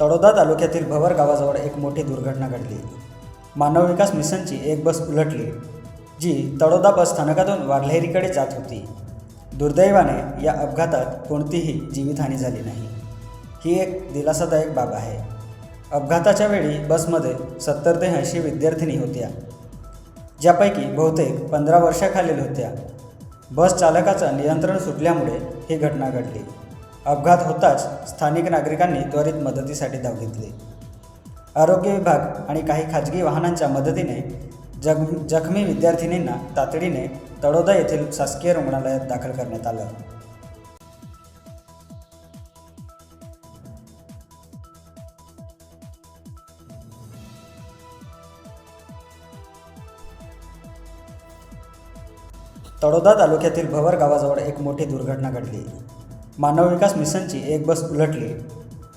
तळोदा तालुक्यातील भवर गावाजवळ एक मोठी दुर्घटना घडली. मानव विकास मिशनची एक बस उलटली जी तळोदा बस स्थानकातून वाघलेरीकडे जात होती. दुर्दैवाने या अपघातात कोणतीही जीवितहानी झाली नाही. ही एक दिलासादायक बाब आहे. अपघाताच्या वेळी बसमध्ये सत्तर ते ऐंशी विद्यार्थिनी होत्या ज्यापैकी बहुतेक पंधरा वर्षाखालील होत्या. बस चालकाचं नियंत्रण सुटल्यामुळे ही घटना घडली. अपघात होताच स्थानिक नागरिकांनी त्वरित मदतीसाठी धाव घेतली. आरोग्य विभाग आणि काही खाजगी वाहनांच्या मदतीने जग जखमी विद्यार्थिनींना तातडीने तळोदा येथील शासकीय रुग्णालयात दाखल करण्यात आलं. तळोदा तालुक्यातील भवर गावाजवळ एक मोठी दुर्घटना घडली. मानव विकास मिशनची एक बस उलटली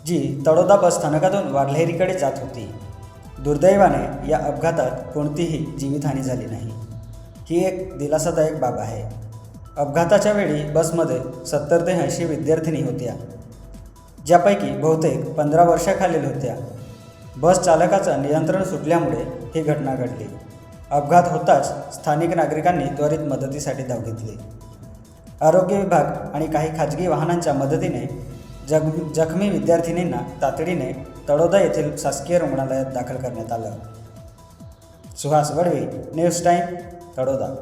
जी तळोदा बस स्थानकातून वाघलेरीकडे जात होती. दुर्दैवाने या अपघातात कोणतीही जीवितहानी झाली नाही. ही एक दिलासादायक बाब आहे. अपघाताच्या वेळी बसमध्ये सत्तर ते ऐंशी विद्यार्थिनी होत्या ज्यापैकी बहुतेक पंधरा वर्षाखालील होत्या. बस चालकाचं नियंत्रण सुटल्यामुळे ही घटना घडली. अपघात होताच स्थानिक नागरिकांनी त्वरित मदतीसाठी धाव घेतली. आरोग्य विभाग आणि काही खाजगी वाहनांच्या मदतीने जग जखमी विद्यार्थिनींना तातडीने तळोदा येथील शासकीय रुग्णालयात दाखल करण्यात आलं. Suhas Wadve news time Taloda.